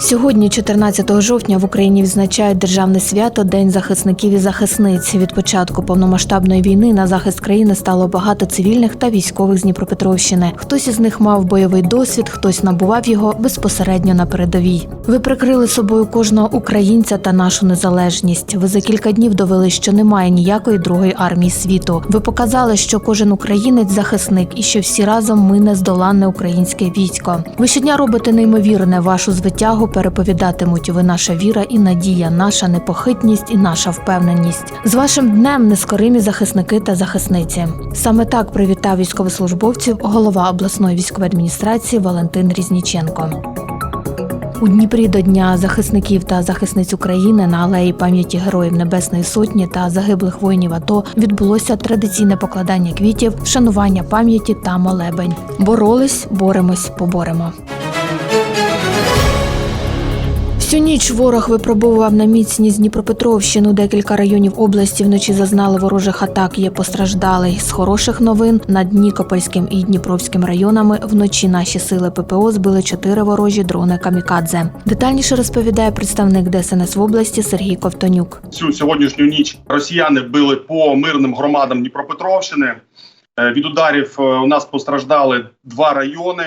Сьогодні, 14 жовтня, в Україні відзначають державне свято День захисників і захисниць. Від початку повномасштабної війни на захист країни стало багато цивільних та військових з Дніпропетровщини. Хтось із них мав бойовий досвід, хтось набував його безпосередньо на передовій. Ви прикрили собою кожного українця та нашу незалежність. Ви за кілька днів довели, що немає ніякої другої армії світу. Ви показали, що кожен українець захисник і що всі разом ми нездоланне українське військо. Ви щодня робите неймовірне вашу звитягу переповідатимуть. Ви наша віра і надія, наша непохитність і наша впевненість. З вашим днем нескоримі захисники та захисниці. Саме так привітав військовослужбовців голова обласної військової адміністрації Валентин Різніченко. У Дніпрі до Дня захисників та захисниць України на алеї пам'яті Героїв Небесної Сотні та загиблих воїнів АТО відбулося традиційне покладання квітів, вшанування пам'яті та молебень. Боролись, боремось, поборемо. Всю ніч ворог випробовував на міцність Дніпропетровщину. Декілька районів області вночі зазнали ворожих атак. Є постраждалий. З хороших новин над Нікопольським і Дніпровським районами вночі наші сили ППО збили чотири ворожі дрони камікадзе. Детальніше розповідає представник ДСНС в області Сергій Ковтонюк. Цю сьогоднішню ніч росіяни били по мирним громадам Дніпропетровщини. Е, Від ударів е, у нас постраждали два райони: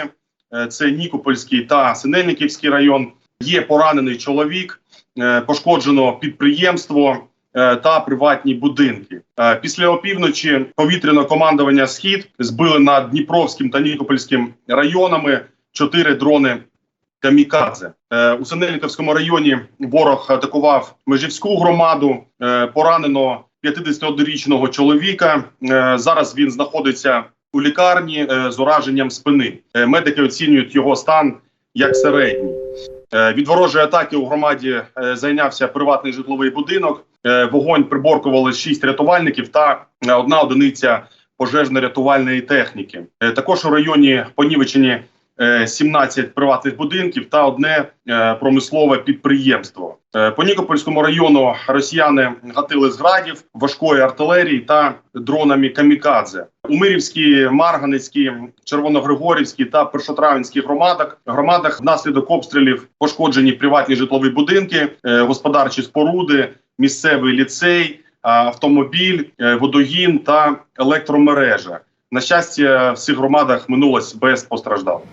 Е, це Нікопольський та Синельниківський район. Є поранений чоловік, е, пошкоджено підприємство е, та приватні будинки. Е, Після опівночі повітряне командування Схід збили над Дніпровським та Нікопольським районами чотири дрони камікадзе. У Синельниковському районі ворог атакував Межівську громаду. Поранено 51-річного чоловіка. Зараз він знаходиться у лікарні з ураженням спини. Медики оцінюють його стан як середній. Е, Від ворожої атаки у громаді е, зайнявся приватний житловий будинок. Е, Вогонь приборкували шість рятувальників та одна одиниця пожежно-рятувальної техніки. Також у районі понівечені 17 приватних будинків та одне е, промислове підприємство. Е, По Нікопольському району росіяни гатили з градів, важкої артилерії та дронами камікадзе. У Мирівській, Марганецькій, Червоногригорівській та Першотравенській громадах громадах внаслідок обстрілів пошкоджені приватні житлові будинки, е, господарчі споруди, місцевий ліцей, автомобіль, е, водогін та електромережа. На щастя, в цих громадах минулось без постраждалих.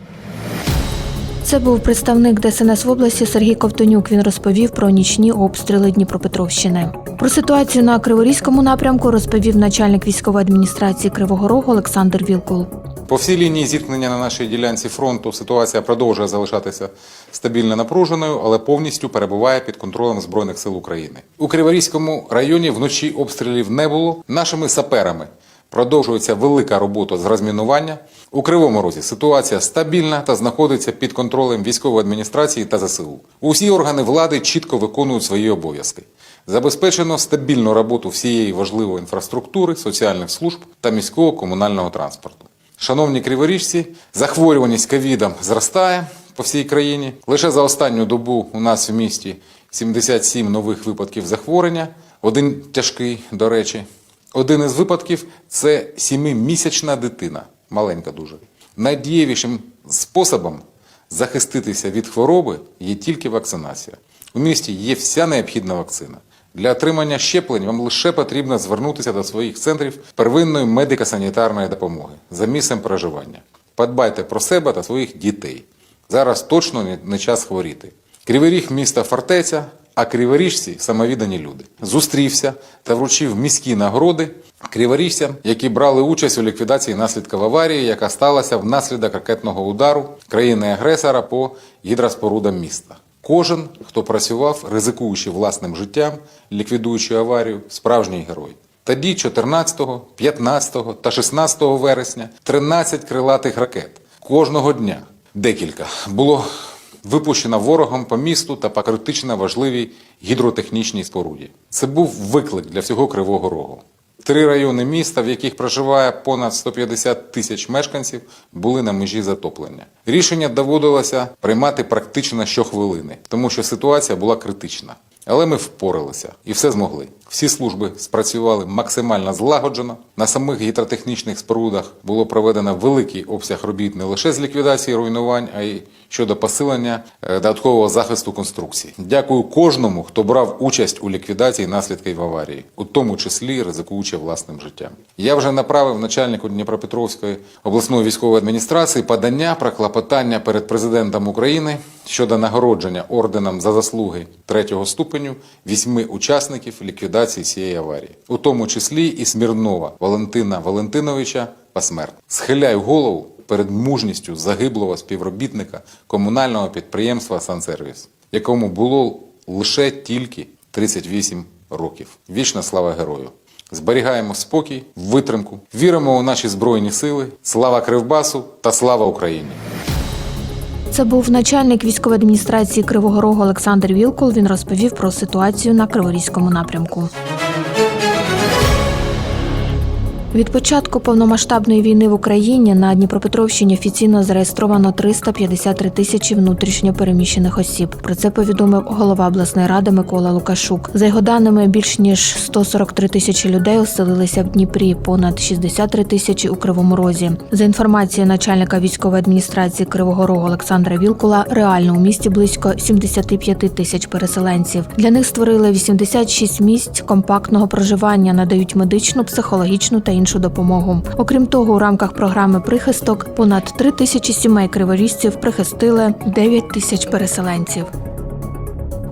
Це був представник ДСНС в області Сергій Ковтонюк. Він розповів про нічні обстріли Дніпропетровщини. Про ситуацію на Криворізькому напрямку розповів начальник військової адміністрації Кривого Рогу Олександр Вілкул. По всій лінії зіткнення на нашій ділянці фронту ситуація продовжує залишатися стабільно напруженою, але повністю перебуває під контролем збройних сил України. У Криворізькому районі вночі обстрілів не було. Нашими саперами продовжується велика робота з розмінування. У Кривому Розі ситуація стабільна та знаходиться під контролем військової адміністрації та ЗСУ. Усі органи влади чітко виконують свої обов'язки. Забезпечено стабільну роботу всієї важливої інфраструктури, соціальних служб та міського комунального транспорту. Шановні криворіжці, захворюваність ковідом зростає по всій країні. Лише за останню добу у нас в місті 77 нових випадків захворювання, один тяжкий, до речі. Один із випадків це сімимісячна дитина, маленька дуже. Найдієвішим способом захиститися від хвороби є тільки вакцинація. У місті є вся необхідна вакцина. Для отримання щеплень вам лише потрібно звернутися до своїх центрів первинної медико-санітарної допомоги за місцем проживання. Подбайте про себе та своїх дітей. Зараз точно не- час хворіти. Кривий Ріг – місто фортеця, а криворіжці – самовіддані люди. Зустрівся та вручив міські нагороди криворіжцям, які брали участь у ліквідації наслідків аварії, яка сталася внаслідок ракетного удару країни-агресора по гідроспорудам міста. Кожен, хто працював, ризикуючи власним життям, ліквідуючи аварію, справжній герой. Тоді, 14, 15 та 16 вересня, 13 крилатих ракет кожного дня, декілька, було випущено ворогом по місту та по критично важливій гідротехнічній споруді. Це був виклик для всього Кривого Рогу. Три райони міста, в яких проживає понад 150 тисяч мешканців, були на межі затоплення. Рішення доводилося приймати практично щохвилини, тому що ситуація була критична. Але ми впоралися і все змогли. Всі служби спрацювали максимально злагоджено. На самих гідротехнічних спорудах було проведено великий обсяг робіт не лише з ліквідації руйнувань, а й щодо посилення е, додаткового захисту конструкцій. Дякую кожному, хто брав участь у ліквідації наслідків аварії, у тому числі ризикуючи власним життям. Я вже направив начальнику Дніпропетровської обласної військової адміністрації подання про клопотання перед президентом України щодо нагородження орденом за заслуги третього ступеню вісьми учасників ліквідації цієї аварії, у тому числі і Смірнова Валентина Валентиновича посмертно. Схиляю голову перед мужністю загиблого співробітника комунального підприємства «Сансервіс», якому було лише тільки 38 років. Вічна слава герою! Зберігаємо спокій, витримку, віримо у наші збройні сили. Слава Кривбасу та слава Україні! Це був начальник військової адміністрації Кривого Рогу Олександр Вілкул. Він розповів про ситуацію на Криворізькому напрямку. Від початку повномасштабної війни в Україні на Дніпропетровщині офіційно зареєстровано 353 тисячі внутрішньо переміщених осіб. Про це повідомив голова обласної ради Микола Лукашук. За його даними, більш ніж 143 тисячі людей оселилися в Дніпрі, понад 63 тисячі у Кривому Розі. За інформацією начальника військової адміністрації Кривого Рогу Олександра Вілкула, реально у місті близько 75 тисяч переселенців. Для них створили 86 місць компактного проживання, надають медичну, психологічну та іншу допомогу. Окрім того, у рамках програми Прихисток понад 3 тисячі сімей криворіжців прихистили 9 тисяч переселенців.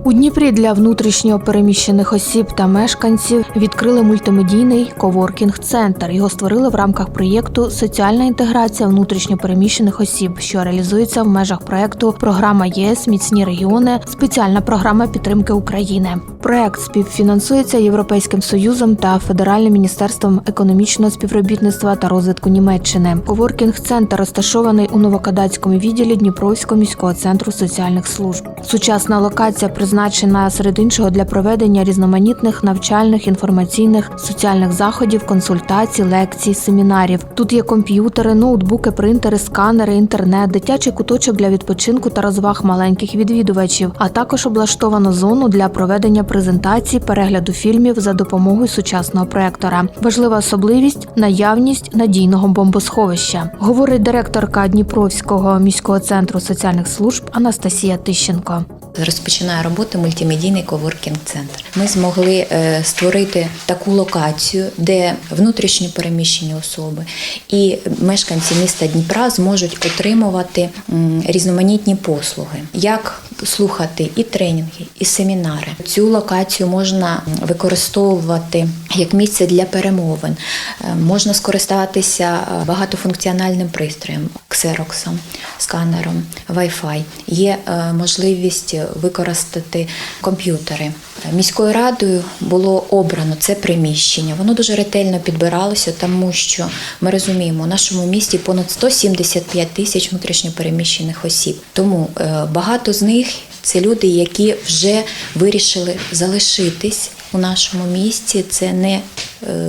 У Дніпрі для внутрішньо переміщених осіб та мешканців відкрили мультимедійний коворкінг-центр. Його створили в рамках проєкту Соціальна інтеграція внутрішньо переміщених осіб, що реалізується в межах проєкту Програма ЄС Міцні регіони, спеціальна програма підтримки України. Проект співфінансується Європейським Союзом та Федеральним міністерством економічного співробітництва та розвитку Німеччини. Коворкінг-центр розташований у Новокадацькому відділі Дніпровського міського центру соціальних служб. Сучасна локація призначена серед іншого для проведення різноманітних навчальних, інформаційних, соціальних заходів, консультацій, лекцій, семінарів. Тут є комп'ютери, ноутбуки, принтери, сканери, інтернет, дитячий куточок для відпочинку та розваг маленьких відвідувачів, а також облаштовано зону для проведення презентацій, перегляду фільмів за допомогою сучасного проектора. Важлива особливість наявність надійного бомбосховища, говорить директорка Дніпровського міського центру соціальних служб Анастасія Тищенко. Розпочинає роботу мультимедійний коворкінг-центр. Ми змогли е, створити таку локацію, де внутрішньо переміщені особи і мешканці міста Дніпра зможуть отримувати різноманітні послуги, як слухати і тренінги, і семінари. Цю локацію можна використовувати як місце для перемовин. Е, Можна скористатися е, багатофункціональним пристроєм, ксероксом, сканером, Wi-Fi. Є е, можливість використати комп'ютери. Міською радою було обрано це приміщення. Воно дуже ретельно підбиралося, тому що ми розуміємо, у нашому місті понад 175 тисяч внутрішньопереміщених осіб. Тому е, багато з них це люди, які вже вирішили залишитись у нашому місті. Це не е,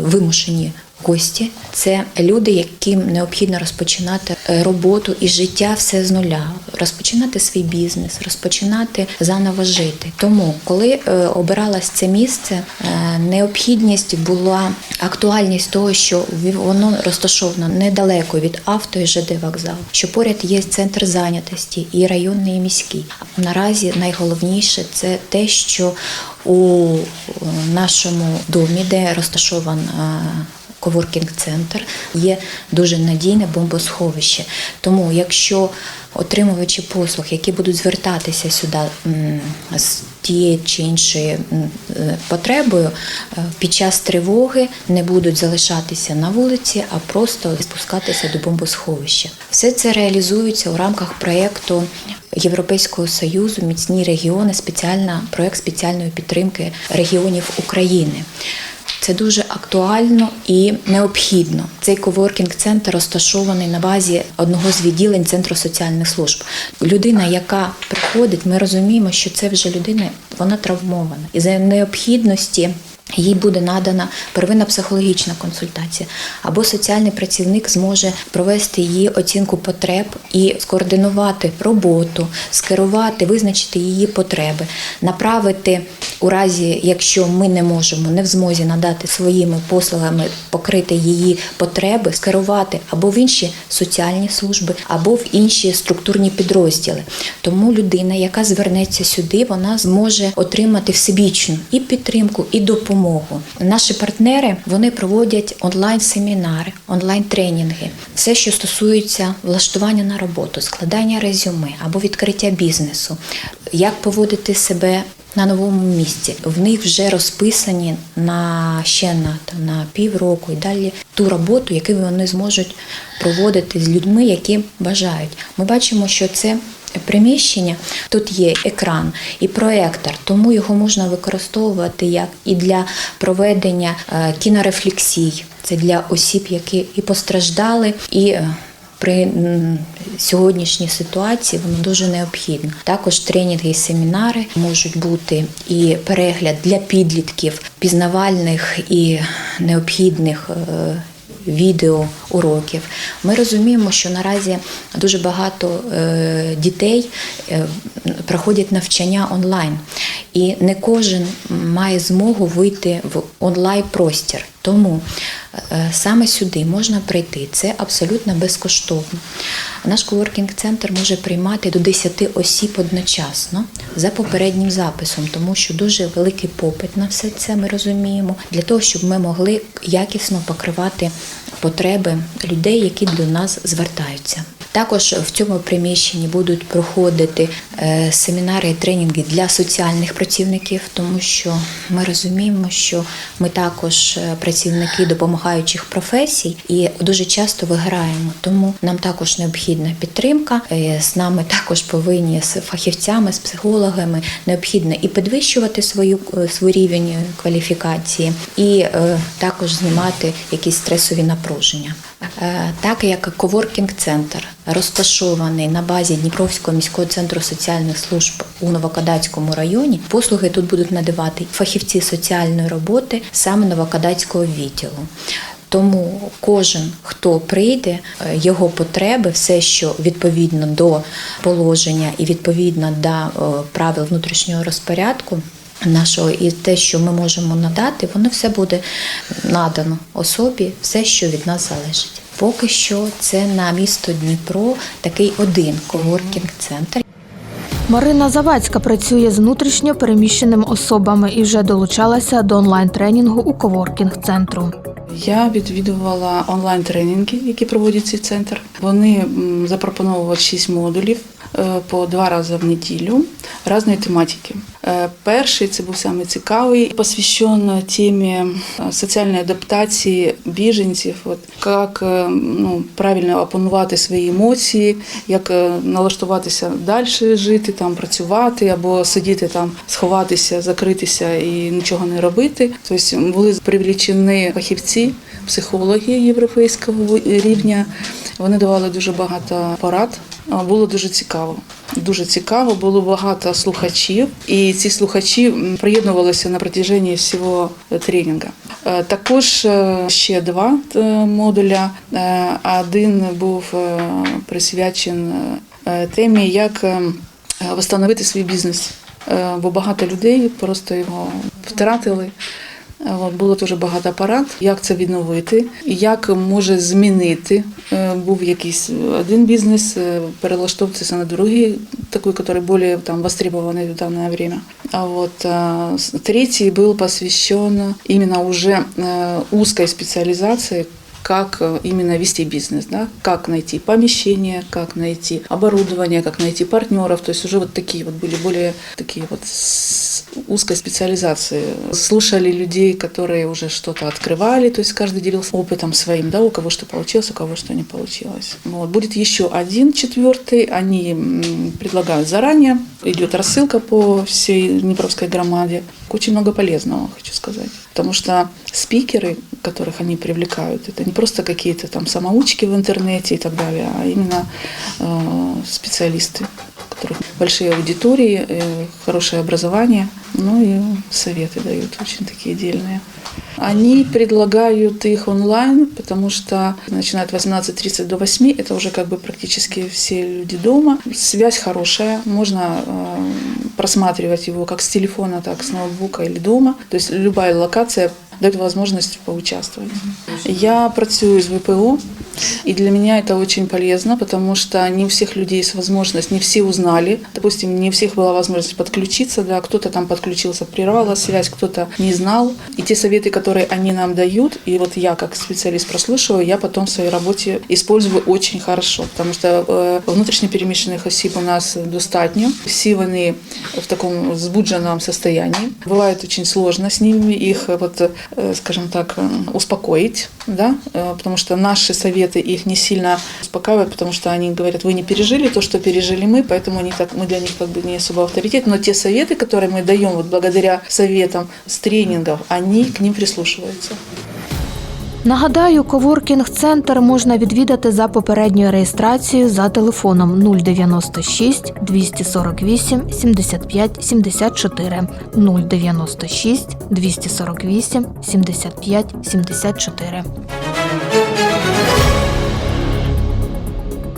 вимушені гості, це люди, яким необхідно розпочинати е, роботу і життя все з нуля, розпочинати свій бізнес, розпочинати заново жити. Тому, коли е, обиралось це місце, е, необхідність була актуальність того, що воно розташовано недалеко від авто і ЖД вокзалу, що поряд є центр зайнятості і районний, і міський. Наразі найголовніше це те, що у нашому домі, де розташован коворкінг-центр, є дуже надійне бомбосховище. Тому, якщо отримувачі послуг, які будуть звертатися сюди з тією чи іншою м, е, потребою, е, під час тривоги не будуть залишатися на вулиці, а просто спускатися до бомбосховища. Все це реалізується у рамках проєкту Європейського союзу Міцні регіони, спеціальна проєкт спеціальної підтримки регіонів України. Це дуже актуально і необхідно. Цей коворкінг-центр розташований на базі одного з відділень Центру соціальних служб. Людина, яка приходить, ми розуміємо, що це вже людина, вона травмована. І за необхідності їй буде надана первинна психологічна консультація, або соціальний працівник зможе провести її оцінку потреб і скоординувати роботу, скерувати, визначити її потреби, направити у разі, якщо ми не можемо, не в змозі надати своїми послугами покрити її потреби, скерувати або в інші соціальні служби, або в інші структурні підрозділи. Тому людина, яка звернеться сюди, вона зможе отримати всебічну і підтримку, і допомогу. Наші партнери вони проводять онлайн-семінари, онлайн-тренінги, все, що стосується влаштування на роботу, складання резюме або відкриття бізнесу, як поводити себе. На новому місці в них вже розписані на ще на, там, на півроку і далі ту роботу, яку вони зможуть проводити з людьми, які бажають. Ми бачимо, що це приміщення тут є екран і проектор, тому його можна використовувати як і для проведення е, кінорефлексій. Це для осіб, які і постраждали, і е, при сьогоднішній ситуації воно дуже необхідно. Також тренінги і семінари можуть бути і перегляд для підлітків пізнавальних і необхідних. Відео уроків. Ми розуміємо, що наразі дуже багато е, дітей е, проходять навчання онлайн, і не кожен має змогу вийти в онлайн простір. Тому е, саме сюди можна прийти. Це абсолютно безкоштовно. Наш коворкінг-центр може приймати до 10 осіб одночасно за попереднім записом, тому що дуже великий попит на все це ми розуміємо, для того, щоб ми могли якісно покривати потреби людей, які до нас звертаються. Також в цьому приміщенні будуть проходити е, семінари і тренінги для соціальних працівників, тому що ми розуміємо, що ми також е, працівники допомагаючих професій і дуже часто виграємо. Тому нам також необхідна підтримка. Е, З нами також повинні з фахівцями, з психологами необхідно і підвищувати свою свій рівень кваліфікації, і також знімати якісь стресові напруження. Е, Так як коворкінг-центр розташований на базі Дніпровського міського центру соціальних служб у Новокадацькому районі, послуги тут будуть надавати фахівці соціальної роботи саме Новокадацького відділу. Тому кожен, хто прийде, е, його потреби, все, що відповідно до положення і відповідно до е, правил внутрішнього розпорядку, нашого і те, що ми можемо надати, воно все буде надано особі, все, що від нас залежить. Поки що це на місто Дніпро такий один коворкінг-центр. Марина Завадська працює з внутрішньо переміщеними особами і вже долучалася до онлайн-тренінгу у коворкінг-центру. Я відвідувала онлайн-тренінги, які проводить цей центр. Вони запропонували шість модулів по два рази в неділю різної тематики. Е, Перший це був саме цікавий, посвящен темі е, соціальної адаптації біженців, от як е, ну, правильно опанувати свої емоції, як е, налаштуватися далі жити, там працювати або сидіти там, сховатися, закритися і нічого не робити. Тобто були привлічені фахівці, психологи європейського рівня. Вони давали дуже багато порад. Було дуже цікаво. Дуже цікаво, було багато слухачів, і ці слухачі приєднувалися на протяженні всього е, тренінгу. Е, Також е, ще два модуля. Один був присвячений е, темі, як встановити свій бізнес. Бо багато людей просто його втратили. Е, От, Було дуже багато порад, як це відновити, і як може змінити. Е, Був якийсь один бізнес, е, перелаштовуватися на другий, такий, який більш там востребований в дане время. А вот а, с- третий был посвящен именно уже э, узкой специализации как э, именно вести бизнес, да, как найти помещение, как найти оборудование, как найти партнеров, то есть уже вот такие вот были более такие вот с узкой специализации. Слушали людей, которые уже что-то открывали, то есть каждый делился опытом своим, да, у кого что получилось, у кого что не получилось. Вот. Будет еще один четвертый, они предлагают заранее, идет рассылка по всей Днепровской громаде. Очень много полезного, хочу сказать. Потому что спикеры, которых они привлекают, это не просто какие-то там самоучки в интернете и так далее, а именно э, специалисты, у которых большие аудитории, э, хорошее образование. Ну и советы дают очень такие дельные. Они предлагают их онлайн, потому что начинает 18.30 до 8, это уже как бы практически все люди дома. Связь хорошая, можно э, просматривать его как с телефона, так с ноутбука или дома. То есть любая локация дает возможность поучаствовать. Я працюю з ВПО, и для меня это очень полезно, потому что не у всех людей есть возможность, не все узнали. Допустим, не у всех была возможность подключиться, да, кто-то там подключился, прервала связь, кто-то не знал. И те советы, которые они нам дают, и вот я как специалист прослушиваю, я потом в своей работе использую очень хорошо, потому что э, внутрішньопереміщених осіб у нас достатньо. Всі вони в такому збудженому состоянии. Бывает очень сложно с ними их, вот, э, скажем так, э, успокоить, да, э, потому что наши советы их не сильно успокаивают, потому что они говорят, вы не пережили то, что пережили мы, поэтому они так, мы для них как бы не особо авторитет, но те советы, которые мы даем вот благодаря советам с тренингов, они к ним прислушиваются. Нагадаю, коворкінг-центр можна відвідати за попередньою реєстрацією за телефоном 096 248 75 74 096 248 75 74.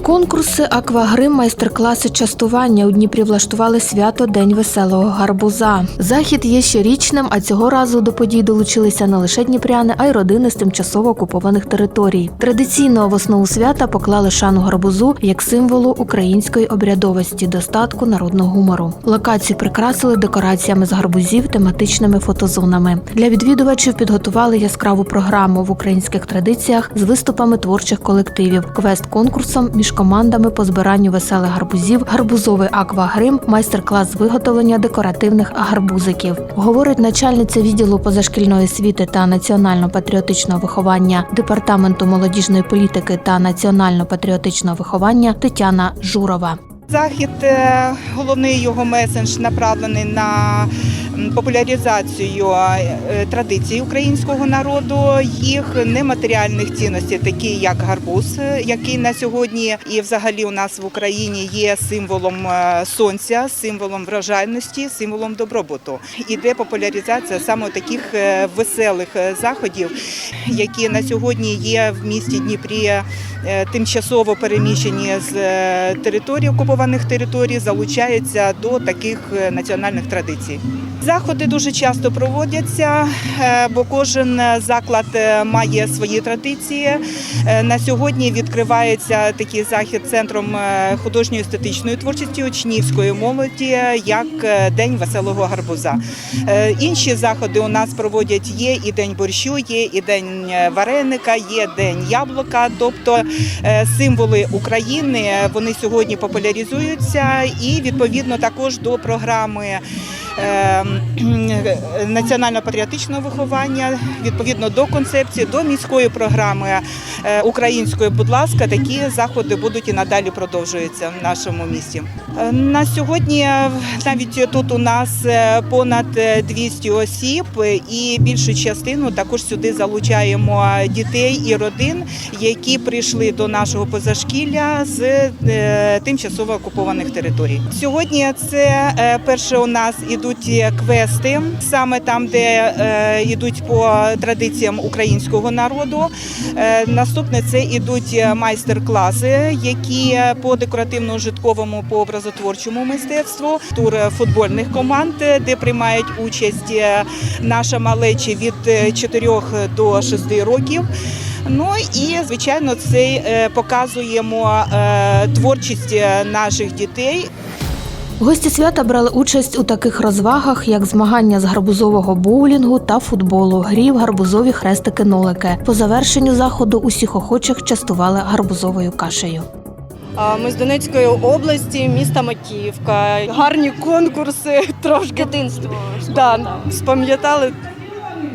Конкурси, аквагрим, майстер-класи частування у Дніпрі влаштували свято День веселого гарбуза. Захід є щорічним, а цього разу до подій долучилися не лише дніпряни, а й родини з тимчасово окупованих територій. Традиційно в основу свята поклали шану гарбузу як символу української обрядовості, достатку народного гумору. Локацію прикрасили декораціями з гарбузів, тематичними фотозонами. Для відвідувачів підготували яскраву програму в українських традиціях з виступами творчих колективів, квест-конкурсом між командами по збиранню веселих гарбузів, гарбузовий аквагрим, майстер-клас з виготовлення декоративних гарбузиків. Говорить начальниця відділу позашкільної освіти та національно-патріотичного виховання департаменту молодіжної політики та національно-патріотичного виховання Тетяна Журова. Захід, е, головний його меседж направлений на популяризацію е, традицій українського народу, їх нематеріальних цінностей, такі як гарбуз, е, який на сьогодні і взагалі у нас в Україні є символом сонця, символом врожайності, символом добробуту. Іде популяризація саме таких веселих заходів, які на сьогодні є в місті Дніпрі тимчасово переміщені з е, територій окупованих територій, залучається до таких е, національних традицій. Заходи дуже часто проводяться, е, бо кожен заклад е, має свої традиції. Е, На сьогодні відкривається такий захід центром художньої естетичної творчості учнівської молоді, як День веселого гарбуза. Інші заходи у нас проводять є і день борщу, є і день вареника, є день яблука. Тобто символи України вони сьогодні популяризуються і відповідно також до програми. Е, Національно-патріотичного виховання відповідно до концепції, до міської програми е, української, будь ласка, такі заходи будуть і надалі продовжуються в нашому місті. Е, На сьогодні навіть тут у нас е, понад е, 200 осіб, і більшу частину також сюди залучаємо дітей і родин, які прийшли до нашого позашкілля з тимчасово окупованих територій. Сьогодні це перше у нас ідуть е, квести, саме там, де е, йдуть по традиціям українського народу. Е, Наступне це ідуть е, майстер-класи, які по декоративно-житковому, по образотворчому мистецтву, тур футбольних команд, де приймають участь наша малечі від е, 4 до 6 років. Ну і звичайно, це показуємо творчість наших дітей. Гості свята брали участь у таких розвагах, як змагання з гарбузового боулінгу та футболу, грі в гарбузові хрестики-нолики. По завершенню заходу усіх охочих частували гарбузовою кашею. Ми з Донецької області, міста Макіївка. Гарні конкурси, трошки Дитинство. да, спам'ятали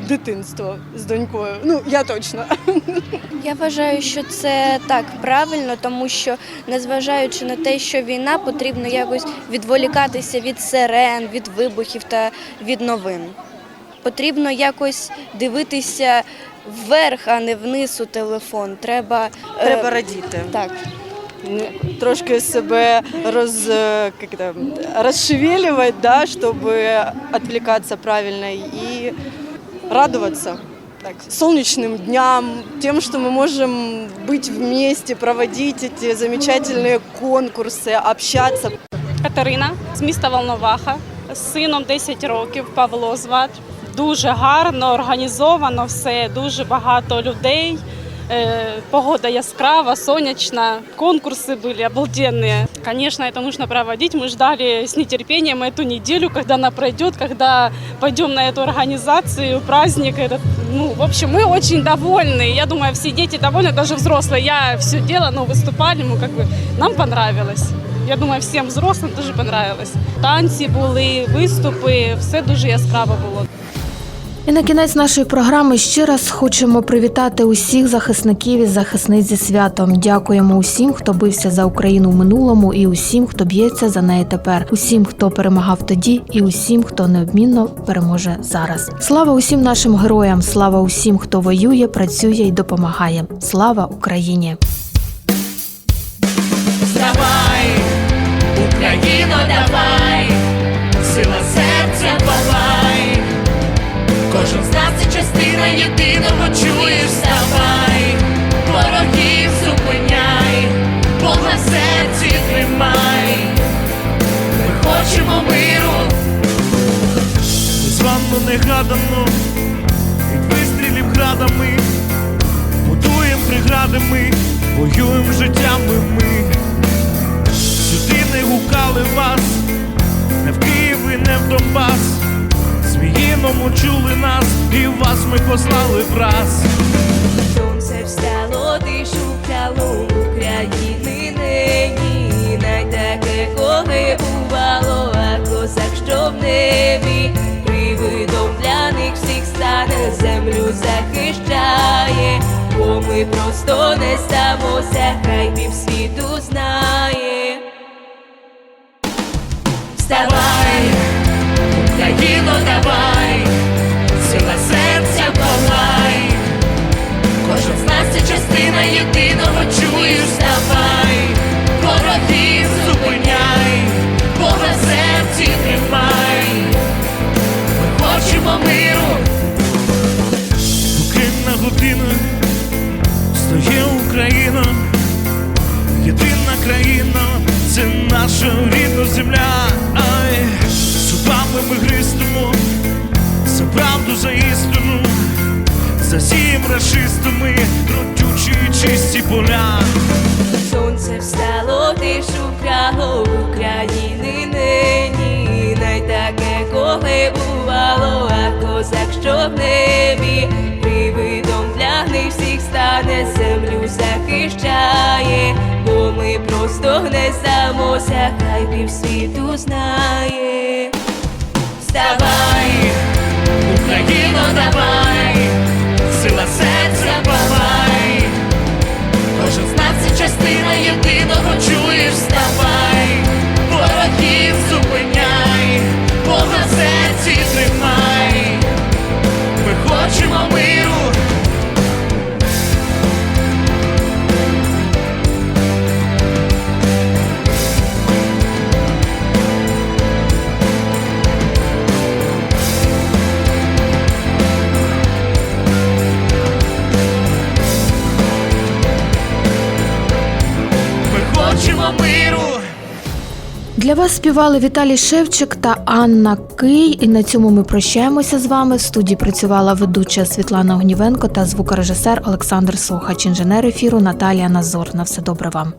дитинство з донькою. Ну, я точно. Я вважаю, що це так правильно, тому що незважаючи на те, що війна, потрібно якось відволікатися від сирен, від вибухів та від новин. Потрібно якось дивитися вверх, а не вниз у телефон. Треба, е, Треба радіти. так. трошки себе роз, е, как это, розшевеливать, да, чтобы отвлекаться правильно и радоваться так, солнечным дням, тем, что мы можем быть вместе, проводить эти замечательные конкурсы, общаться. Катерина з міста Волноваха, з сином 10 років, Павло звати. Дуже гарно, організовано все, дуже багато людей. Е, Погода яскрава, сонячна, конкурсы были обалденные. Конечно, это нужно проводить. Мы ждали с нетерпением эту неделю, когда она пройдет, когда пойдем на эту организацию, праздник этот. Ну, в общем, мы очень довольны. Я думаю, все дети довольны, даже взрослые. Я все дело, ну, выступали, мы как бы, нам понравилось. Я думаю, всім взрослим дуже понравилось. Танці були, виступи, все дуже яскраво було. І на кінець нашої програми ще раз хочемо привітати усіх захисників і захисниць зі святом. Дякуємо усім, хто бився за Україну в минулому, і усім, хто б'ється за неї тепер, усім, хто перемагав тоді, і усім, хто неодмінно переможе зараз. Слава усім нашим героям! Слава усім, хто воює, працює і допомагає. Слава Україні! Єдиного чуєш, вставай, ворогів зупиняй, Бога в серці тримай, ми хочемо миру. Званно негадано, від вистрілів градами, будуєм прегради ми, воюєм життями ми. Сюди не гукали вас, не в Київ і не в Донбас. Зміїному чули нас, і вас ми послали враз. Сонце встало, ти шукало України нині, най таке, коли бувало, а козак, що в небі, привидом для них всіх стане, землю захищає, бо ми просто не здамося, хай півсвіту знає. Вставай, Україно, давай, серця палай. Кожен з нас це частина єдиного чуєш, вставай, ворогів зупиняй, Бога серці тримай, ми миру. Поки на годину стає Україна, єдина країна, це наша рідна земля. Ми гристимо за правду, за істину, засієм рашистами, родючі і чисті поля. Сонце встало, ти шукало України нині, най таке, коли бувало, а козак, що в небі, привидом для них всіх стане, землю захищає, бо ми просто не здамося, хай півсвіту знає. Вставай, Україно, давай, сила серця палай. Кожен з це частина єдиного чуєш, вставай, вас співали Віталій Шевчик та Анна Кий. І на цьому ми прощаємося з вами. В студії працювала ведуча Світлана Огнівенко та звукорежисер Олександр Сохач, інженер ефіру Наталія Назор. На все добре вам.